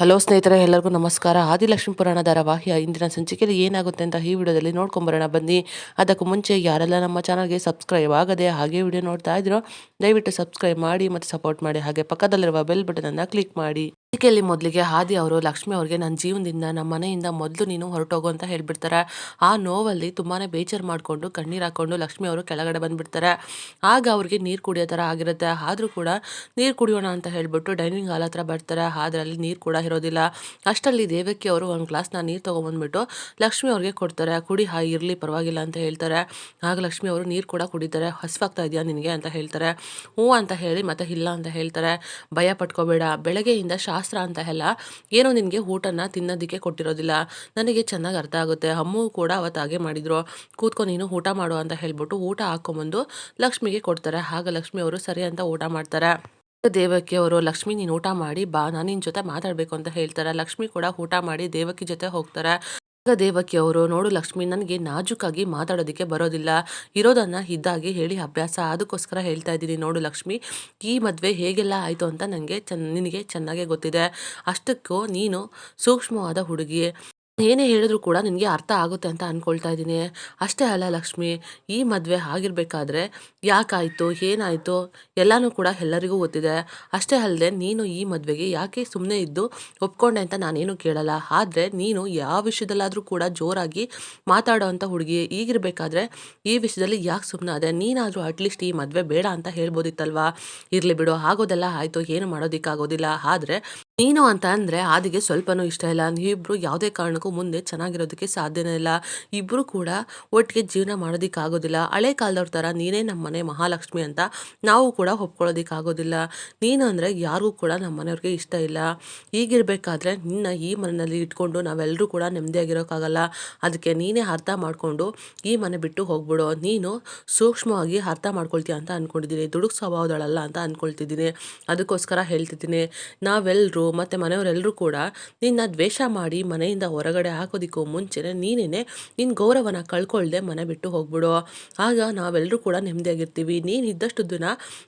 Hello ಸ್ನೇಹಿತರೆ, ಎಲ್ಲರಿಗೂ ನಮಸ್ಕಾರ. ಆದಿಲಕ್ಷ್ಮಿ ಪುರಾಣ ಧಾರಾವಾಹಿಯ ಇಂದಿನ ಸಂಚಿಕೆಯಲ್ಲಿ ಏನಾಗುತ್ತೆ ಅಂತ ಈ ವಿಡಿಯೋದಲ್ಲಿ ನೋಡ್ಕೊಂಬರೋಣ. ಬನ್ನಿ. ಅದಕ್ಕೂ ಮುಂಚೆ ಯಾರೆಲ್ಲ ನಮ್ಮ ಚಾನಲ್ಗೆ ಸಬ್ಸ್ಕ್ರೈಬ್ ಆಗದೆ ಹಾಗೆ ವಿಡಿಯೋ ನೋಡ್ತಾ ಇದ್ರು, ದಯವಿಟ್ಟು ಸಬ್ಸ್ಕ್ರೈಬ್ ಮಾಡಿ ಮತ್ತು ಸಪೋರ್ಟ್ ಮಾಡಿ. ಹಾಗೆ ಪಕ್ಕದಲ್ಲಿರುವ ಬೆಲ್ ಬಟನನ್ನು ಕ್ಲಿಕ್ ಮಾಡಿ. ಸಂಚಿಕೆಯಲ್ಲಿ ಮೊದಲಿಗೆ ಹಾದಿ ಅವರು, ಲಕ್ಷ್ಮಿ ಅವ್ರಿಗೆ, ನನ್ನ ಜೀವನದಿಂದ, ನಮ್ಮ ಮನೆಯಿಂದ ಮೊದಲು ನೀನು ಹೊರಟೋಗು ಅಂತ ಹೇಳ್ಬಿಡ್ತಾರೆ. ಆ ನೋವಲ್ಲಿ ತುಂಬಾ ಬೇಜಾರು ಮಾಡಿಕೊಂಡು, ಕಣ್ಣೀರು ಹಾಕೊಂಡು ಲಕ್ಷ್ಮಿ ಅವರು ಕೆಳಗಡೆ ಬಂದುಬಿಡ್ತಾರೆ. ಆಗ ಅವ್ರಿಗೆ ನೀರು ಕುಡಿಯೋ ಥರ ಆಗಿರುತ್ತೆ. ಆದರೂ ಕೂಡ ನೀರು ಕುಡಿಯೋಣ ಅಂತ ಹೇಳಿಬಿಟ್ಟು ಡೈನಿಂಗ್ ಹಾಲ್ ಹತ್ರ ಬರ್ತಾರೆ. ಅದರಲ್ಲಿ ನೀರು ಕೂಡ ಇರೋದಿಲ್ಲ. ಅಷ್ಟರಲ್ಲಿ ದೇವಕ್ಕೆ ಅವರು ಒಂದು ಗ್ಲಾಸ್ನ ನೀರು ತೊಗೊಂಬಂದ್ಬಿಟ್ಟು ಲಕ್ಷ್ಮಿ ಅವ್ರಿಗೆ ಕೊಡ್ತಾರೆ. ಕುಡಿ ಹಾ ಇರಲಿ, ಪರವಾಗಿಲ್ಲ ಅಂತ ಹೇಳ್ತಾರೆ. ಆಗ ಲಕ್ಷ್ಮಿ ಅವರು, ನೀರು ಕೂಡ ಕುಡಿತಾರೆ. ಹಸಿವಾಗ್ತಾ ಇದೆಯಾ ನಿನಗೆ? ಅಂತ ಹೇಳ್ತಾರೆ. ಹ್ಞೂ ಅಂತ ಹೇಳಿ ಮತ್ತೆ ಇಲ್ಲ ಅಂತ ಹೇಳ್ತಾರೆ. ಭಯ ಪಟ್ಕೋಬೇಡ. ಬೆಳಗ್ಗೆಯಿಂದ ಶಾಸ್ತ್ರ ಅಂತ ಎಲ್ಲ ಏನೋ ನಿನಗೆ ಊಟನ ತಿನ್ನೋದಕ್ಕೆ ಕೊಟ್ಟಿರೋದಿಲ್ಲ. ನನಗೆ ಚೆನ್ನಾಗಿ ಅರ್ಥ ಆಗುತ್ತೆ. ಅಮ್ಮು ಕೂಡ ಅವತ್ತು ಹಾಗೆ ಮಾಡಿದ್ರು. ಕೂತ್ಕೊ, ನೀನು ಊಟ ಮಾಡು ಅಂತ ಹೇಳ್ಬಿಟ್ಟು ಊಟ ಹಾಕೊಂಬಂದು ಲಕ್ಷ್ಮಿಗೆ ಕೊಡ್ತಾರೆ. ಆಗ ಲಕ್ಷ್ಮಿ ಅವರು ಸರಿ ಅಂತ ಊಟ ಮಾಡ್ತಾರೆ. ದೇವಕಿ ಅವರು, ಲಕ್ಷ್ಮಿ ನೀನು ಊಟ ಮಾಡಿ ಬಾ, ನಾನು ನಿನ್ನ ಜೊತೆ ಮಾತಾಡಬೇಕು ಅಂತ ಹೇಳ್ತಾರೆ. ಲಕ್ಷ್ಮಿ ಕೂಡ ಊಟ ಮಾಡಿ ದೇವಕಿ ಜೊತೆ ಹೋಗ್ತಾರೆ. ದೇವಕಿ ಅವರು, ನೋಡು ಲಕ್ಷ್ಮಿ, ನನಗೆ ನಾಜುಕಾಗಿ ಮಾತಾಡೋದಕ್ಕೆ ಬರೋದಿಲ್ಲ. ಇರೋದನ್ನ ಇದ್ದಾಗಿ ಹೇಳಿ ಅಭ್ಯಾಸ. ಅದಕ್ಕೋಸ್ಕರ ಹೇಳ್ತಾ ಇದ್ದೀನಿ. ನೋಡು ಲಕ್ಷ್ಮಿ, ಈ ಮದುವೆ ಹೇಗೆಲ್ಲ ಆಯಿತು ಅಂತ ನನಗೆ ಚೆನ್ನ ನಿನಗೆ ಚೆನ್ನಾಗೇ ಗೊತ್ತಿದೆ. ಅಷ್ಟಕ್ಕೂ ನೀನು ಸೂಕ್ಷ್ಮವಾದ ಹುಡುಗಿ. ಏನೇ ಹೇಳಿದ್ರು ಕೂಡ ನಿನಗೆ ಅರ್ಥ ಆಗುತ್ತೆ ಅಂತ ಅಂದ್ಕೊಳ್ತಾ ಇದ್ದೀನಿ. ಅಷ್ಟೇ ಅಲ್ಲ ಲಕ್ಷ್ಮಿ, ಈ ಮದುವೆ ಆಗಿರಬೇಕಾದ್ರೆ ಯಾಕಾಯಿತು, ಏನಾಯಿತು ಎಲ್ಲನೂ ಕೂಡ ಎಲ್ಲರಿಗೂ ಗೊತ್ತಿದೆ. ಅಷ್ಟೇ ಅಲ್ಲದೆ ನೀನು ಈ ಮದುವೆಗೆ ಯಾಕೆ ಸುಮ್ಮನೆ ಇದ್ದು ಒಪ್ಕೊಂಡೆ ಅಂತ ನಾನೇನು ಕೇಳಲ್ಲ. ಆದರೆ ನೀನು ಯಾವ ವಿಷಯದಲ್ಲಾದರೂ ಕೂಡ ಜೋರಾಗಿ ಮಾತಾಡೋ ಅಂಥ ಹುಡುಗಿ ಈಗಿರಬೇಕಾದ್ರೆ ಈ ವಿಷಯದಲ್ಲಿ ಯಾಕೆ ಸುಮ್ಮನೆ ಅದೇ? ನೀನಾದರೂ ಅಟ್ಲೀಸ್ಟ್ ಈ ಮದುವೆ ಬೇಡ ಅಂತ ಹೇಳ್ಬೋದಿತ್ತಲ್ವಾ? ಇರಲಿ ಬಿಡು, ಆಗೋದೆಲ್ಲ ಆಯಿತು, ಏನು ಮಾಡೋದಕ್ಕಾಗೋದಿಲ್ಲ. ಆದರೆ ನೀನು ಅಂತ ಅಂದರೆ ಆದಿಗೆ ಸ್ವಲ್ಪನೂ ಇಷ್ಟ ಇಲ್ಲ. ನೀವಿಬ್ಬರು ಯಾವುದೇ ಕಾರಣಕ್ಕೂ ಮುಂದೆ ಚೆನ್ನಾಗಿರೋದಕ್ಕೆ ಸಾಧ್ಯನೇ ಇಲ್ಲ. ಇಬ್ಬರು ಕೂಡ ಒಟ್ಟಿಗೆ ಜೀವನ ಮಾಡೋದಕ್ಕಾಗೋದಿಲ್ಲ. ಹಳೆ ಕಾಲದವ್ರ ಥರ ನೀನೇ ನಮ್ಮ ಮನೆ ಮಹಾಲಕ್ಷ್ಮಿ ಅಂತ ನಾವು ಕೂಡ ಒಪ್ಕೊಳ್ಳೋದಕ್ಕಾಗೋದಿಲ್ಲ. ನೀನು ಅಂದರೆ ಯಾರಿಗೂ ಕೂಡ ನಮ್ಮ ಮನೆಯವ್ರಿಗೆ ಇಷ್ಟ ಇಲ್ಲ. ಈಗಿರಬೇಕಾದ್ರೆ ನಿನ್ನ ಈ ಮನೆಯಲ್ಲಿ ಇಟ್ಕೊಂಡು ನಾವೆಲ್ಲರೂ ಕೂಡ ನೆಮ್ಮದಿಯಾಗಿರೋಕ್ಕಾಗಲ್ಲ. ಅದಕ್ಕೆ ನೀನೇ ಅರ್ಥ ಮಾಡಿಕೊಂಡು ಈ ಮನೆ ಬಿಟ್ಟು ಹೋಗ್ಬಿಡು. ನೀನು ಸೂಕ್ಷ್ಮವಾಗಿ ಅರ್ಥ ಮಾಡ್ಕೊಳ್ತೀಯ ಅಂತ ಅಂದ್ಕೊಂಡಿದ್ದೀನಿ ದುಡುಕ್ ಸ್ವಭಾವದಳಲ್ಲ ಅಂತ ಅಂದ್ಕೊಳ್ತಿದ್ದೀನಿ ಅದಕ್ಕೋಸ್ಕರ ಹೇಳ್ತಿದ್ದೀನಿ. ನಾವೆಲ್ಲರೂ ಮತ್ತು ಮನೆಯವರೆಲ್ಲರೂ ಕೂಡ ನಿನ್ನ ದ್ವೇಷ ಮಾಡಿ ಮನೆಯಿಂದ ಹೊರಗಡೆ ಹಾಕೋದಿಕ್ಕೂ ಮುಂಚೆನೇ ನೀನೇ ನಿನ್ನ ಗೌರವನ ಕಳ್ಕೊಳ್ದೆ ಮನೆ ಬಿಟ್ಟು ಹೋಗ್ಬಿಡು. ಆಗ ನಾವೆಲ್ಲರೂ ಕೂಡ ನೆಮ್ಮದಿಯಾಗಿರ್ತೀವಿ. ನೀನು ಇದ್ದಷ್ಟು ದಿನ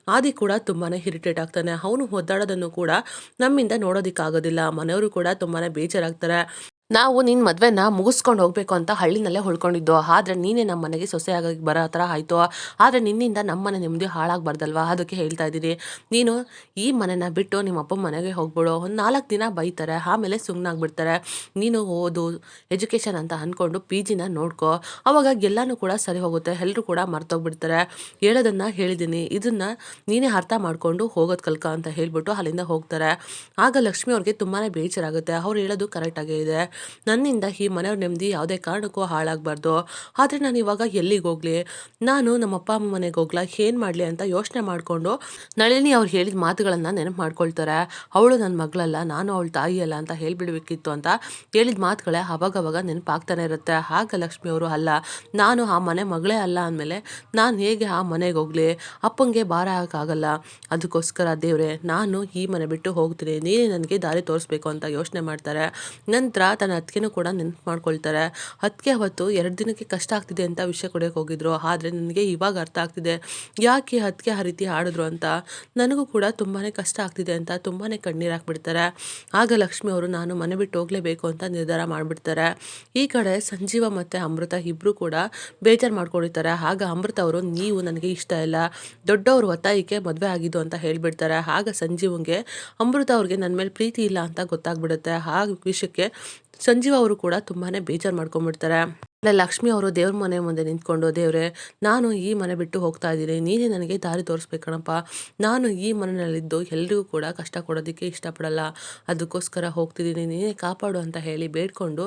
ಆದಿ ಕೂಡ ತುಂಬಾ ಇರಿಟೇಟ್ ಆಗ್ತಾನೆ. ಅವನು ಒದ್ದಾಡೋದನ್ನು ಕೂಡ ನಮ್ಮಿಂದ ನೋಡೋದಕ್ಕಾಗೋದಿಲ್ಲ. ಮನೆಯವರು ಕೂಡ ತುಂಬಾ ಬೇಜಾರಾಗ್ತಾರೆ. ನಾವು ನಿನ್ನ ಮದುವೆನ ಮುಗಿಸ್ಕೊಂಡು ಹೋಗಬೇಕು ಅಂತ ಹಳ್ಳಿನಲ್ಲೇ ಉಳ್ಕೊಂಡಿದ್ದು ಆದರೆ ನೀನೇ ನಮ್ಮ ಮನೆಗೆ ಸೊಸೆಯಾಗಿ ಬರೋ ಥರ ಆಯಿತು. ಆದರೆ ನಿನ್ನಿಂದ ನಮ್ಮ ಮನೆ ನೆಮ್ಮದಿ ಹಾಳಾಗಬಾರ್ದಲ್ವಾ? ಅದಕ್ಕೆ ಹೇಳ್ತಾ ಇದ್ದೀನಿ ನೀನು ಈ ಮನೆನ ಬಿಟ್ಟು ನಿಮ್ಮ ಅಪ್ಪ ಮನೆಗೆ ಹೋಗ್ಬಿಡು. ಒಂದು ನಾಲ್ಕು ದಿನ ಬೈತಾರೆ, ಆಮೇಲೆ ಸುಮ್ಮನಾಗ್ಬಿಡ್ತಾರೆ ನೀನು ಓದು, ಎಜುಕೇಷನ್ ಅಂತ ಅಂದ್ಕೊಂಡು ಪಿ ಜಿನ ನೋಡ್ಕೊ. ಅವಾಗ ಎಲ್ಲನೂ ಕೂಡ ಸರಿ ಹೋಗುತ್ತೆ. ಎಲ್ಲರೂ ಕೂಡ ಮರ್ತೋಗ್ಬಿಡ್ತಾರೆ. ಹೇಳೋದನ್ನು ಹೇಳಿದ್ದೀನಿ. ಇದನ್ನು ನೀನೇ ಅರ್ಥ ಮಾಡಿಕೊಂಡು ಹೋಗೋದು ಕಲ್ಕ ಅಂತ ಹೇಳ್ಬಿಟ್ಟು ಅಲ್ಲಿಂದ ಹೋಗ್ತಾರೆ. ಆಗ ಲಕ್ಷ್ಮಿ ಅವ್ರಿಗೆ ತುಂಬಾ ಬೇಜಾರಾಗುತ್ತೆ. ಅವ್ರು ಹೇಳೋದು ಕರೆಕ್ಟಾಗೇ ಇದೆ. ನನ್ನಿಂದ ಈ ಮನೆಯವ್ರ ನೆಮ್ಮದಿ ಯಾವುದೇ ಕಾರಣಕ್ಕೂ ಹಾಳಾಗಬಾರ್ದು. ಆದರೆ ನಾನು ಇವಾಗ ಎಲ್ಲಿಗೆ ಹೋಗಲಿ? ನಾನು ನಮ್ಮ ಅಪ್ಪ ಅಮ್ಮ ಮನೆಗೆ ಹೋಗ್ಲಾ? ಏನು ಮಾಡಲಿ ಅಂತ ಯೋಚನೆ ಮಾಡಿಕೊಂಡು ನಳಿನಿ ಅವ್ರು ಹೇಳಿದ ಮಾತುಗಳನ್ನು ನೆನಪು ಮಾಡ್ಕೊಳ್ತಾರೆ. ಅವಳು ನನ್ನ ಮಗಳಲ್ಲ, ನಾನು ಅವಳ ತಾಯಿ ಅಲ್ಲ ಅಂತ ಹೇಳಿಬಿಡ್ಬೇಕಿತ್ತು ಅಂತ ಹೇಳಿದ ಮಾತುಗಳೇ ಅವಾಗವಾಗ ನೆನಪಾಗ್ತಾನೆ ಇರುತ್ತೆ. ಆಗ ಲಕ್ಷ್ಮಿ ಅವರು, ಅಲ್ಲ, ನಾನು ಆ ಮನೆ ಮಗಳೇ ಅಲ್ಲ ಅಂದಮೇಲೆ ನಾನು ಹೇಗೆ ಆ ಮನೆಗೆ ಹೋಗಲಿ? ಅಪ್ಪಂಗೆ ಭಾರ ಹಾಕಾಗಲ್ಲ ಅದಕ್ಕೋಸ್ಕರ ದೇವ್ರೆ, ನಾನು ಈ ಮನೆ ಬಿಟ್ಟು ಹೋಗ್ತೀನಿ. ನೀನೇ ನನಗೆ ದಾರಿ ತೋರಿಸ್ಬೇಕು ಅಂತ ಯೋಚನೆ ಮಾಡ್ತಾರೆ. ನಂತರ ತನ್ನ ಅತ್ತಿಗೆನೂ ಕೂಡ ನೆನಪು ಮಾಡ್ಕೊಳ್ತಾರೆ. ಅದಕ್ಕೆ ಅವತ್ತು ಎರಡು ದಿನಕ್ಕೆ ಕಷ್ಟ ಆಗ್ತಿದೆ ಅಂತ ವಿಷಯ ಕೊಡೋಕೆ ಹೋಗಿದ್ರು. ಆದರೆ ನನಗೆ ಇವಾಗ ಅರ್ಥ ಆಗ್ತಿದೆ. ಯಾಕೆ ಅದಕ್ಕೆ ಆ ರೀತಿ ಹಾಡಿದ್ರು ಅಂತ? ನನಗೂ ಕೂಡ ತುಂಬಾ ಕಷ್ಟ ಆಗ್ತಿದೆ ಅಂತ ತುಂಬಾ ಕಣ್ಣೀರು ಹಾಕ್ಬಿಡ್ತಾರೆ. ಆಗ ಲಕ್ಷ್ಮಿ ಅವರು, ನಾನು ಮನೆ ಬಿಟ್ಟು ಹೋಗಲೇಬೇಕು ಅಂತ ನಿರ್ಧಾರ ಮಾಡಿಬಿಡ್ತಾರೆ. ಈ ಕಡೆ ಸಂಜೀವ ಮತ್ತು ಅಮೃತ ಇಬ್ಬರು ಕೂಡ ಬೇಜಾರು ಮಾಡ್ಕೊಂಡಿರ್ತಾರೆ ಆಗ ಅಮೃತ ಅವರು, ನೀವು ನನಗೆ ಇಷ್ಟ ಇಲ್ಲ. ದೊಡ್ಡವರು ಒತ್ತಾಯಕ್ಕೆ ಮದುವೆ ಆಗಿದ್ದು ಅಂತ ಹೇಳಿಬಿಡ್ತಾರೆ. ಆಗ ಸಂಜೀವಂಗೆ, ಅಮೃತ ಅವ್ರಿಗೆ ನನ್ನ ಮೇಲೆ ಪ್ರೀತಿ ಇಲ್ಲ ಅಂತ ಗೊತ್ತಾಗ್ಬಿಡುತ್ತೆ. ಆ ವಿಷಯಕ್ಕೆ ಸಂಜೀವ ಅವರು ಕೂಡ ತುಂಬಾ ಬೇಜಾರು ಮಾಡ್ಕೊಂಡ್ಬಿಡ್ತಾರೆ. ಲಕ್ಷ್ಮಿ ಅವರು ದೇವ್ರ ಮನೆ ಮುಂದೆ ನಿಂತ್ಕೊಂಡು, ದೇವ್ರೆ, ನಾನು ಈ ಮನೆ ಬಿಟ್ಟು ಹೋಗ್ತಾ ಇದ್ದೀನಿ. ನೀನೇ ನನಗೆ ದಾರಿ ತೋರಿಸ್ಬೇಕಣಪ್ಪ. ನಾನು ಈ ಮನೆಯಲ್ಲಿದ್ದು ಎಲ್ರಿಗೂ ಕೂಡ ಕಷ್ಟ ಕೊಡೋದಕ್ಕೆ ಇಷ್ಟಪಡಲ್ಲ. ಅದಕ್ಕೋಸ್ಕರ ಹೋಗ್ತಿದ್ದೀನಿ. ನೀನೇ ಕಾಪಾಡು ಅಂತ ಹೇಳಿ ಬೇಡ್ಕೊಂಡು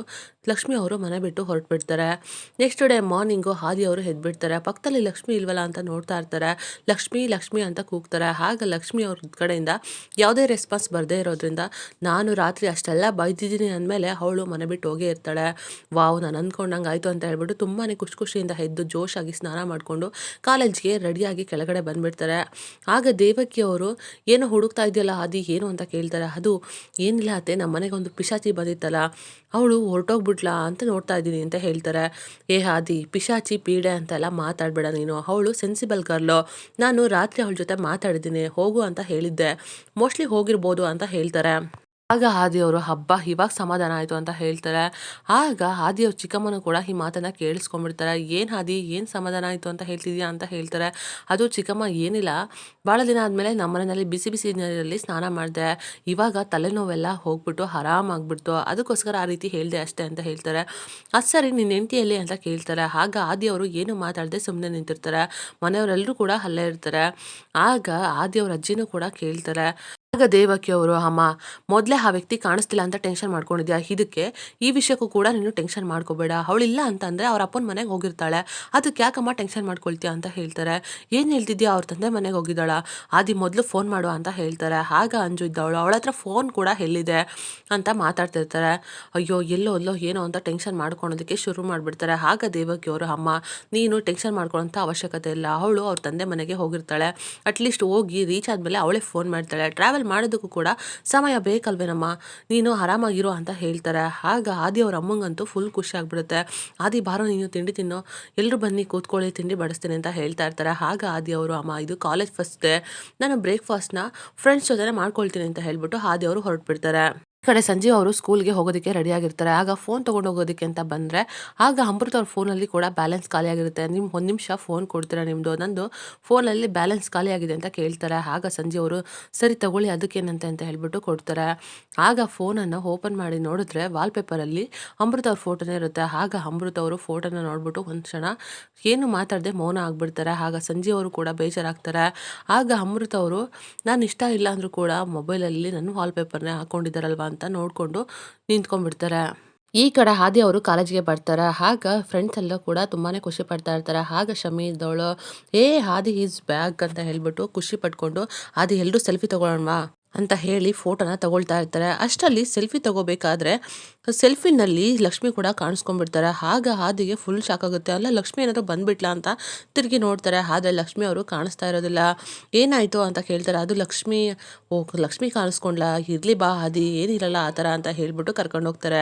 ಲಕ್ಷ್ಮಿ ಅವರು ಮನೆ ಬಿಟ್ಟು ಹೊರಟ್ಬಿಡ್ತಾರೆ. ನೆಕ್ಸ್ಟ್ ಡೇ ಮಾರ್ನಿಂಗು ಹಾದಿ ಅವರು ಎದ್ಬಿಡ್ತಾರೆ. ಪಕ್ಕದಲ್ಲಿ ಲಕ್ಷ್ಮಿ ಇಲ್ವಲ್ಲ ಅಂತ ನೋಡ್ತಾ ಇರ್ತಾರೆ. ಲಕ್ಷ್ಮಿ ಲಕ್ಷ್ಮಿ ಅಂತ ಕೂಗ್ತಾರೆ. ಆಗ ಲಕ್ಷ್ಮಿ ಅವ್ರ ಕಡೆಯಿಂದ ಯಾವುದೇ ರೆಸ್ಪಾನ್ಸ್ ಬರದೇ ಇರೋದ್ರಿಂದ ನಾನು ರಾತ್ರಿ ಅಷ್ಟೆಲ್ಲ ಬೈದಿದ್ದೀನಿ ಅಂದಮೇಲೆ ಅವಳು ಮನೆ ಬಿಟ್ಟು ಹೋಗೇ ಇರ್ತಾಳೆ. ವಾವ್, ನಾನು ಅಂದ್ಕೊಂಡಂಗೆ ಆಯಿತು ಅಂತ ಹೇಳ್ಬಿಟ್ಟು ತುಂಬಾ ಖುಷಿ ಖುಷಿಯಿಂದ ಎದ್ದು ಜೋಶಾಗಿ ಸ್ನಾನ ಮಾಡಿಕೊಂಡು ಕಾಲೇಜ್ಗೆ ರೆಡಿಯಾಗಿ ಕೆಳಗಡೆ ಬಂದುಬಿಡ್ತಾರೆ. ಆಗ ದೇವಕಿ ಅವರು, ಏನೋ ಹುಡುಕ್ತಾ ಇದೆಯಲ್ಲ ಆದಿ, ಏನು ಅಂತ ಕೇಳ್ತಾರೆ. ಅದು ಏನಿಲ್ಲ ಅತ್ತೆ ನಮ್ಮ ಮನೆಗೆ ಒಂದು ಪಿಶಾಚಿ ಬಂದಿತ್ತಲ್ಲ, ಅವಳು ಹೊರಟೋಗ್ಬಿಟ್ಲಾ ಅಂತ ನೋಡ್ತಾ ಇದ್ದೀನಿ ಅಂತ ಹೇಳ್ತಾರೆ. ಏ ಆದಿ, ಪಿಶಾಚಿ, ಪೀಡೆ ಅಂತೆಲ್ಲ ಮಾತಾಡಬೇಡ ನೀನು. ಅವಳು ಸೆನ್ಸಿಬಲ್ ಗರ್ಲು ನಾನು ರಾತ್ರಿ ಅವಳ ಜೊತೆ ಮಾತಾಡಿದ್ದೀನಿ. ಹೋಗು ಅಂತ ಹೇಳಿದ್ದೆ. ಮೋಸ್ಟ್ಲಿ ಹೋಗಿರ್ಬೋದು ಅಂತ ಹೇಳ್ತಾರೆ. ಆಗ ಆದಿಯವರು, ಹಬ್ಬ, ಇವಾಗ ಸಮಾಧಾನ ಆಯಿತು ಅಂತ ಹೇಳ್ತಾರೆ. ಆಗ ಆದಿಯವ್ರ ಚಿಕ್ಕಮ್ಮನೂ ಕೂಡ ಈ ಮಾತನ್ನು ಕೇಳಿಸ್ಕೊಂಡ್ಬಿಡ್ತಾರೆ. ಏನು ಆದಿ, ಏನು ಸಮಾಧಾನ ಆಯಿತು ಅಂತ ಹೇಳ್ತಿದ್ಯಾ ಅಂತ ಹೇಳ್ತಾರೆ. ಅದು ಚಿಕ್ಕಮ್ಮ ಏನಿಲ್ಲ. ಭಾಳ ದಿನ ಆದಮೇಲೆ ನಮ್ಮ ಮನೆಯಲ್ಲಿ ಬಿಸಿ ಬಿಸಿ ನೀರಲ್ಲಿ ಸ್ನಾನ ಮಾಡಿದೆ. ಇವಾಗ ತಲೆನೋವೆಲ್ಲ ಹೋಗ್ಬಿಟ್ಟು ಆರಾಮಾಗ್ಬಿಡ್ತು ಅದಕ್ಕೋಸ್ಕರ ಆ ರೀತಿ ಹೇಳಿದೆ ಅಷ್ಟೇ ಅಂತ ಹೇಳ್ತಾರೆ. ಅದು ಸರಿ ನಿನ್ನ ಹೆಂಡತಿಯಲ್ಲಿ ಅಂತ ಕೇಳ್ತಾರೆ. ಆಗ ಆದಿಯವರು ಏನು ಮಾತಾಡದೆ ಸುಮ್ಮನೆ ನಿಂತಿರ್ತಾರೆ. ಮನೆಯವರೆಲ್ಲರೂ ಕೂಡ ಅಲ್ಲೇ ಇರ್ತಾರೆ. ಆಗ ಆದಿಯವ್ರ ಅಜ್ಜಿನೂ ಕೂಡ ಕೇಳ್ತಾರೆ. ಆಗ ದೇವಕಿ ಅವರು, ಅಮ್ಮ, ಮೊದಲೇ ಆ ವ್ಯಕ್ತಿ ಕಾಣಿಸ್ತಿಲ್ಲ ಅಂತ ಟೆನ್ಷನ್ ಮಾಡ್ಕೊಂಡಿದ್ಯಾ? ಇದಕ್ಕೆ ಈ ವಿಷಯಕ್ಕೂ ಕೂಡ ನೀನು ಟೆನ್ಷನ್ ಮಾಡ್ಕೋಬೇಡ. ಅವಳಿಲ್ಲ ಅಂತಂದರೆ ಅವ್ರ ಅಪ್ಪನ ಮನೆಗೆ ಹೋಗಿರ್ತಾಳೆ. ಅದಕ್ಕೆ ಯಾಕಮ್ಮ ಟೆನ್ಷನ್ ಮಾಡ್ಕೊಳ್ತೀಯ? ಅಂತ ಹೇಳ್ತಾರೆ. ಏನು ಹೇಳ್ತಿದ್ಯಾ? ಅವ್ರ ತಂದೆ ಮನೆಗೆ ಹೋಗಿದ್ದಾಳ. ಆದಿ ಮೊದಲು ಫೋನ್ ಮಾಡು ಅಂತ ಹೇಳ್ತಾರೆ. ಆಗ ಅಂಜು ಇದ್ದವಳು. ಅವಳ ಹತ್ರ ಫೋನ್ ಕೂಡ ಎಲ್ಲಿದೆ? ಅಂತ ಮಾತಾಡ್ತಿರ್ತಾರೆ. ಅಯ್ಯೋ, ಎಲ್ಲೋ ಎಲ್ಲೋ ಏನೋ ಅಂತ ಟೆನ್ಷನ್ ಮಾಡ್ಕೊಳೋದಕ್ಕೆ ಶುರು ಮಾಡಿಬಿಡ್ತಾರೆ. ಆಗ ದೇವಕಿ ಅವರು, ಅಮ್ಮ, ನೀನು ಟೆನ್ಷನ್ ಮಾಡ್ಕೊಳ್ಳೋಂಥ ಅವಶ್ಯಕತೆ ಇಲ್ಲ. ಅವಳು ಅವ್ರ ತಂದೆ ಮನೆಗೆ ಹೋಗಿರ್ತಾಳೆ. ಅಟ್ಲೀಸ್ಟ್ ಹೋಗಿ ರೀಚ್ ಆದಮೇಲೆ ಅವಳೇ ಫೋನ್ ಮಾಡ್ತಾಳೆ. ಟ್ರಾವೆಲ್ ಮಾಡೋದಕ್ಕೂ ಕೂಡ ಸಮಯ ಬೇಕಲ್ವೇನಮ್ಮ ನೀನು ಆರಾಮಾಗಿರೋ ಅಂತ ಹೇಳ್ತಾರೆ. ಆಗ ಆದಿ ಅವ್ರ ಅಮ್ಮಂಗಂತೂ ಫುಲ್ ಖುಷಿ ಆಗಿಬಿಡುತ್ತೆ. ಆದಿ ಬಾರೋ, ನೀನು ತಿಂಡಿ ತಿನ್ನೋ. ಎಲ್ಲರೂ ಬನ್ನಿ, ಕೂತ್ಕೊಳ್ಳಿ, ತಿಂಡಿ ಬಡಿಸ್ತೀನಿ ಅಂತ ಹೇಳ್ತಾ ಇರ್ತಾರೆ. ಆಗ ಆದಿ ಅವರು, ಅಮ್ಮ, ಇದು ಕಾಲೇಜ್ ಫಸ್ಟ್ ಡೇ ನಾನು ಬ್ರೇಕ್ಫಾಸ್ಟ್ನ ಫ್ರೆಂಡ್ಸ್ ಜೊತೆ ಮಾಡ್ಕೊಳ್ತೀನಿ ಅಂತ ಹೇಳ್ಬಿಟ್ಟು ಆದಿ ಅವರು ಹೊರಟ್ಬಿಡ್ತಾರೆ. ಕಡೆ ಸಂಜೀವ್ ಅವರು ಸ್ಕೂಲ್ಗೆ ಹೋಗೋದಕ್ಕೆ ರೆಡಿ ಆಗಿರ್ತಾರೆ. ಆಗ ಫೋನ್ ತೊಗೊಂಡು ಹೋಗೋದಕ್ಕೆ ಅಂತ ಬಂದರೆ, ಆಗ ಅಮೃತ ಅವ್ರ ಫೋನಲ್ಲಿ ಕೂಡ ಬ್ಯಾಲೆನ್ಸ್ ಖಾಲಿ ಆಗಿರುತ್ತೆ. ನಿಮ್ಮ ಒಂದು ನಿಮಿಷ ಫೋನ್ ಕೊಡ್ತೀರಾ ನಿಮ್ಮದು ನಂದು ಫೋನಲ್ಲಿ ಬ್ಯಾಲೆನ್ಸ್ ಖಾಲಿ ಆಗಿದೆ ಅಂತ ಕೇಳ್ತಾರೆ. ಆಗ ಸಂಜೆ ಅವರು, ಸರಿ ತಗೊಳ್ಳಿ, ಅದಕ್ಕೇನಂತೆ ಅಂತ ಹೇಳಿಬಿಟ್ಟು ಕೊಡ್ತಾರೆ. ಆಗ ಫೋನನ್ನು ಓಪನ್ ಮಾಡಿ ನೋಡಿದ್ರೆ ವಾಲ್ಪೇಪರಲ್ಲಿ ಅಮೃತ ಅವ್ರ ಫೋಟೋನೇ ಇರುತ್ತೆ. ಆಗ ಅಮೃತ ಅವರು ಫೋಟೋನ ನೋಡ್ಬಿಟ್ಟು ಒಂದು ಕ್ಷಣ ಏನು ಮಾತಾಡದೆ ಮೌನ ಆಗಿಬಿಡ್ತಾರೆ. ಆಗ ಸಂಜೆ ಅವರು ಕೂಡ ಬೇಜಾರಾಗ್ತಾರೆ. ಆಗ ಅಮೃತ ಅವರು, ನಾನು ಇಷ್ಟ ಇಲ್ಲ ಅಂದರೂ ಕೂಡ ಮೊಬೈಲಲ್ಲಿ ನನ್ನ ವಾಲ್ಪೇಪರ್ನೇ ಹಾಕ್ಕೊಂಡಿದ್ದಾರಲ್ವ ಅಂತ ನೋಡಿಕೊಂಡು ನಿಂತ್ಕೊಂಡ್ಬಿಡ್ತಾರೆ. ಈ ಕಡೆ ಹಾದಿ ಅವರು ಕಾಲೇಜಿಗೆ ಬರ್ತಾರೆ. ಆಗ ಫ್ರೆಂಡ್ಸ್ ಎಲ್ಲ ಕೂಡ ತುಂಬಾ ಖುಷಿ ಪಡ್ತಾ ಇರ್ತಾರೆ. ಆಗ ಶಮಿ ಇದ್ದವಳು, ಏ ಹಾದಿ ಈಸ್ ಬ್ಯಾಗ್ ಅಂತ ಹೇಳ್ಬಿಟ್ಟು ಖುಷಿ ಪಟ್ಕೊಂಡು ಹಾದಿ ಎಲ್ಲರೂ ಸೆಲ್ಫಿ ತಗೊಳ್ಳೋಣವಾ ಅಂತ ಹೇಳಿ ಫೋಟೋನ ತಗೊಳ್ತಾ ಇರ್ತಾರೆ. ಅಷ್ಟರಲ್ಲಿ ಸೆಲ್ಫಿ ತಗೋಬೇಕಾದ್ರೆ ಸೆಲ್ಫಿನಲ್ಲಿ ಲಕ್ಷ್ಮಿ ಕೂಡ ಕಾಣಿಸ್ಕೊಂಡ್ಬಿಡ್ತಾರೆ. ಆಗ ಹಾದಿಗೆ ಫುಲ್ ಶಾಕ್ ಆಗುತ್ತೆ. ಅಲ್ಲ, ಲಕ್ಷ್ಮಿ ಏನಾದರೂ ಬಂದ್ಬಿಟ್ಲಾ ಅಂತ ತಿರುಗಿ ನೋಡ್ತಾರೆ. ಆದರೆ ಲಕ್ಷ್ಮಿ ಅವರು ಕಾಣಿಸ್ತಾ ಇರೋದಿಲ್ಲ. ಏನಾಯಿತು ಅಂತ ಕೇಳ್ತಾರೆ. ಅದು ಲಕ್ಷ್ಮಿ, ಓ, ಲಕ್ಷ್ಮಿ ಕಾಣಿಸ್ಕೊಂಡ್ಲಾ. ಇರಲಿ ಬಾ ಹಾದಿ ಏನಿರಲ್ಲ ಆ ಥರ ಅಂತ ಹೇಳ್ಬಿಟ್ಟು ಕರ್ಕೊಂಡು ಹೋಗ್ತಾರೆ.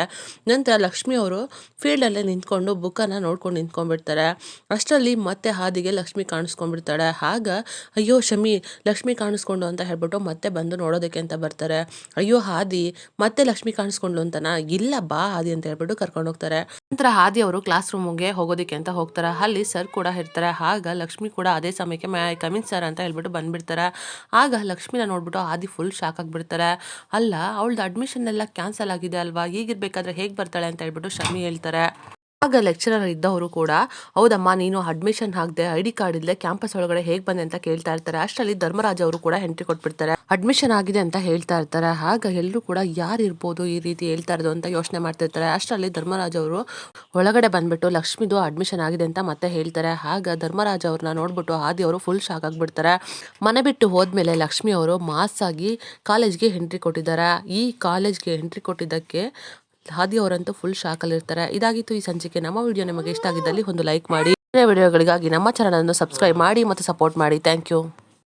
ನಂತರ ಲಕ್ಷ್ಮಿ ಅವರು ಫೀಲ್ಡಲ್ಲೇ ನಿಂತ್ಕೊಂಡು ಬುಕ್ಕನ್ನು ನೋಡ್ಕೊಂಡು ನಿಂತ್ಕೊಂಡ್ಬಿಡ್ತಾರೆ. ಅಷ್ಟರಲ್ಲಿ ಮತ್ತೆ ಹಾದಿಗೆ ಲಕ್ಷ್ಮಿ ಕಾಣಿಸ್ಕೊಂಡ್ಬಿಡ್ತಾಳೆ. ಆಗ, ಅಯ್ಯೋ ಶಮಿ, ಲಕ್ಷ್ಮಿ ಕಾಣಿಸ್ಕೊಂಡು ಅಂತ ಹೇಳ್ಬಿಟ್ಟು ಮತ್ತೆ ಬಂದು ನೋಡೋದಕ್ಕೆ ಅಂತ ಬರ್ತಾರೆ. ಅಯ್ಯೋ ಹಾದಿ, ಮತ್ತೆ ಲಕ್ಷ್ಮಿ ಕಾಣಿಸ್ಕೊಂಡ್ಲು ಅಂತನಾ? ಇಲ್ಲ ಬಾ ಹಾದಿ ಅಂತ ಹೇಳ್ಬಿಟ್ಟು ಕರ್ಕೊಂಡು ಹೋಗ್ತಾರೆ. ನಂತರ ಹಾದಿ ಅವರು ಕ್ಲಾಸ್ ರೂಮ್ಗೆ ಹೋಗೋದಕ್ಕೆ ಅಂತ ಹೋಗ್ತಾರೆ. ಅಲ್ಲಿ ಸರ್ ಕೂಡ ಇರ್ತಾರೆ. ಆಗ ಲಕ್ಷ್ಮಿ ಕೂಡ ಅದೇ ಸಮಯಕ್ಕೆ, ಮೈ ಕಮಿನ್ ಸರ್ ಅಂತ ಹೇಳ್ಬಿಟ್ಟು ಬಂದ್ಬಿಡ್ತಾರೆ. ಆಗ ಲಕ್ಷ್ಮಿನ ನೋಡ್ಬಿಟ್ಟು ಆದಿ ಫುಲ್ ಶಾಕ್ ಆಗಿಬಿಡ್ತಾರೆ. ಅಲ್ಲ, ಅವಳದು ಅಡ್ಮಿಷನ್ ಎಲ್ಲ ಕ್ಯಾನ್ಸಲ್ ಆಗಿದೆ ಅಲ್ವಾ? ಈಗಿರ್ಬೇಕಾದ್ರೆ ಹೇಗೆ ಬರ್ತಾಳೆ ಅಂತ ಹೇಳ್ಬಿಟ್ಟು ಶಮಿ ಹೇಳ್ತಾರೆ. ಆಗ ಲೆಕ್ಚರರ್ ಇದ್ದವರು ಕೂಡ, ಹೌದಮ್ಮ, ನೀನು ಅಡ್ಮಿಷನ್ ಹಾಕದೆ ಐ ಡಿ ಕಾರ್ಡ್ ಇಲ್ಲದೆ ಕ್ಯಾಂಪಸ್ ಒಳಗಡೆ ಹೇಗೆ ಬಂದೆ ಅಂತ ಕೇಳ್ತಾ ಇರ್ತಾರೆ. ಅಷ್ಟರಲ್ಲಿ ಧರ್ಮರಾಜ್ ಅವರು ಕೂಡ ಎಂಟ್ರಿ ಕೊಟ್ಬಿಡ್ತಾರೆ. ಅಡ್ಮಿಷನ್ ಆಗಿದೆ ಅಂತ ಹೇಳ್ತಾ ಇರ್ತಾರೆ. ಆಗ ಎಲ್ಲರೂ ಕೂಡ ಯಾರು ಇರ್ಬೋದು ಈ ರೀತಿ ಹೇಳ್ತಾ ಇರೋದು ಅಂತ ಯೋಚನೆ ಮಾಡ್ತಿರ್ತಾರೆ ಅಷ್ಟರಲ್ಲಿ ಧರ್ಮರಾಜ್ ಅವರು ಒಳಗಡೆ ಬಂದ್ಬಿಟ್ಟು ಲಕ್ಷ್ಮಿದು ಅಡ್ಮಿಷನ್ ಆಗಿದೆ ಅಂತ ಮತ್ತೆ ಹೇಳ್ತಾರೆ. ಆಗ ಧರ್ಮರಾಜ್ ಅವ್ರನ್ನ ನೋಡ್ಬಿಟ್ಟು ಆದಿ ಅವರು ಫುಲ್ ಶಾಕ್ ಆಗಿಬಿಡ್ತಾರೆ. ಮನೆ ಬಿಟ್ಟು ಹೋದ್ಮೇಲೆ ಲಕ್ಷ್ಮಿ ಅವರು ಮಾಸ್ ಆಗಿ ಕಾಲೇಜ್ಗೆ ಎಂಟ್ರಿ ಕೊಟ್ಟಿದ್ದಾರೆ. ಈ ಕಾಲೇಜ್ಗೆ ಎಂಟ್ರಿ ಕೊಟ್ಟಿದ್ದಕ್ಕೆ ಹಾದಿ ಅವರಂತೂ ಫುಲ್ ಶಾಕಲ್ಲಿರ್ತಾರೆ ಇದಾಗಿತ್ತು ಈ ಸಂಚಿಕೆ. ನಮ್ಮ ವಿಡಿಯೋ ನಿಮಗೆ ಇಷ್ಟ ಆಗಿದ್ದಲ್ಲಿ ಒಂದು ಲೈಕ್ ಮಾಡಿ. ವಿಡಿಯೋಗಳಿಗಾಗಿ ನಮ್ಮ ಚಾನಲ್ ಅನ್ನು ಸಬ್ಸ್ಕ್ರೈಬ್ ಮಾಡಿ ಮತ್ತು ಸಪೋರ್ಟ್ ಮಾಡಿ. Thank you